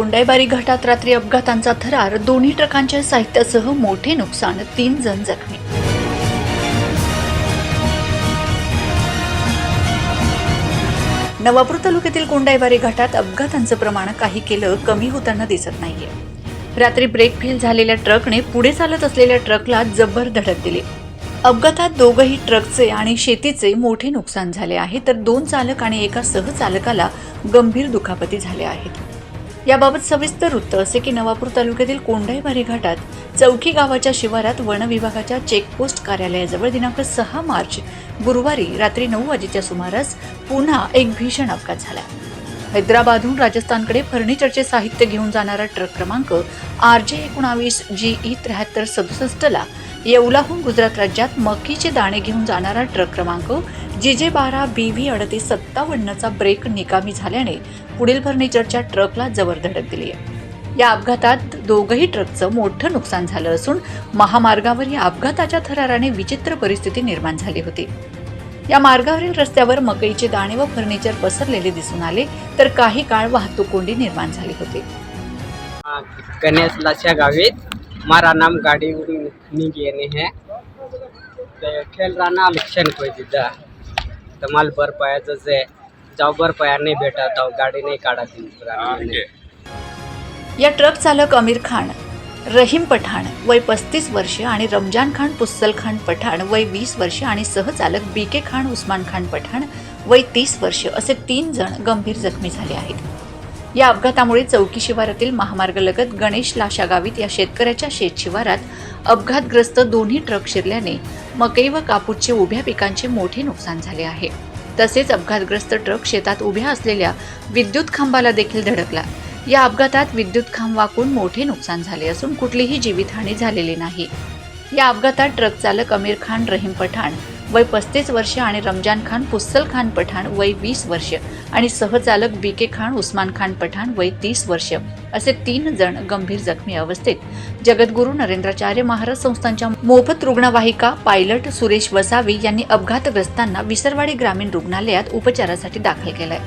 कोंडाईबारी घाटात रात्री अपघातांचा थरार दोन्ही ट्रकांच्या साहित्यासह मोठे नुकसान तीन जण जखमी. नवापूर तालुक्यातील कोंडाईबारी घाटात अपघातांचं प्रमाण काही केलं कमी होताना दिसत नाहीये. रात्री ब्रेक फेल झालेल्या ट्रकने पुढे चालत असलेल्या ट्रकला जबर धडक दिली. अपघातात दोघही ट्रकचे आणि शेतीचे मोठे नुकसान झाले आहे तर दोन चालक आणि एका सहचालकाला गंभीर दुखापती झाल्या आहेत. याबाबत सविस्तर वृत्त असे की नवापूर तालुक्यातील कोंडाईबारी घाटात चौकी गावाच्या शिवारात वनविभागाच्या चेकपोस्ट कार्यालयाजवळ दिनांक सहा मार्च गुरुवारी रात्री नऊ वाजेच्या सुमारास पुन्हा एक भीषण अपघात झाला. हैदराबादहून राजस्थानकडे फर्निचरचे साहित्य घेऊन जाणारा ट्रक क्रमांक आर जे एकोणावीस जी ई त्र्याहत्तर सदुसष्टला येवलाहून गुजरात राज्यात मकीचे दाणे घेऊन जाणारा ट्रक क्रमांक जी जे बारा बी व्ही अडतीस सत्तावन्नचा ब्रेक निकामी झाल्याने पुढील फर्निचरच्या ट्रकला जबर धडक दिली आहे. या अपघातात दोघही ट्रकचं मोठं नुकसान झालं असून महामार्गावर या अपघाताच्या थराराने विचित्र परिस्थिती निर्माण झाली होती. या मार्गावरील रस्त्यावर मकईचे दाणे व फर्निचर पसरलेले दिसून आले तर काही काळ वाहतूक कोंडी निर्माण झाली होती. गणेश लाशा गावित मारा नाम गाड़ी नहीं गेने है. ते खेल रहा ना इलेक्शन कोई दिदा तो माल भर पाया जैसे जाओ भर पाया नहीं तो गाड़ी नहीं काढ़ा। या ट्रक चालक अमीर खान रहीम पठाण वय पस्तीस वर्ष आणि रमजान खान पुस्सल खान पठाण वय वीस वर्ष आणि सहचालक बी के खान उस्मान खान पठाण वय तीस वर्ष असे तीन जण गंभीर जखमी झाले आहेत. या अपघातामुळे चौकी शिवारातील महामार्गलगत गणेश लाशा गावीत या शेतकऱ्याच्या शेत शिवारात अपघातग्रस्त दोन्ही ट्रक शिरल्याने मकई व कापूसचे उभ्या पिकांचे मोठे नुकसान झाले आहे. तसेच अपघातग्रस्त ट्रक शेतात उभ्या असलेल्या विद्युत खांबाला देखील धडकला. या अपघातात विद्युत खांब वाकून मोठे नुकसान झाले असून कुठलीही जीवितहानी झालेली नाही. या अपघातात ट्रक चालक अमीर खान रहीम पठाण वय पस्तीस वर्ष आणि रमजान खान पुस्सल खान पठाण वय वीस वर्ष आणि सहचालक बी के खान उस्मान खान पठाण वय तीस वर्ष असे तीन जण गंभीर जखमी अवस्थेत. जगद्गुरू नरेंद्राचार्य महाराज संस्थांच्या मोफत रुग्णवाहिका पायलट सुरेश वसावी यांनी अपघातग्रस्तांना विसरवाडी ग्रामीण रुग्णालयात उपचारासाठी दाखल केलाय.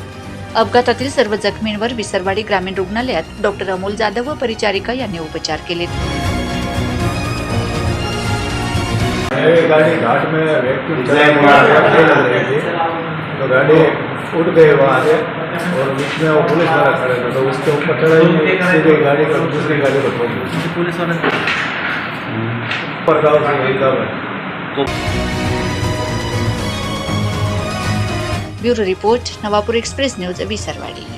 अपघातातील सर्व जखमींवर विसरवाडी ग्रामीण रुग्णालयात डॉक्टर अमोल जाधव व परिचारिका यांनी उपचार केले. गाड़ी घाट में तो गाड़ी उठ गई वहाँ से और बीच में वो पुलिस वाला खड़े थे तो उसके ऊपर चढ़ाई सीधे गाड़ी को दूसरी गाड़ी को ठोक दी पुलिस वाले ऊपर गाँव से गाँव है bureau report Navapur express news Abi Sarwadi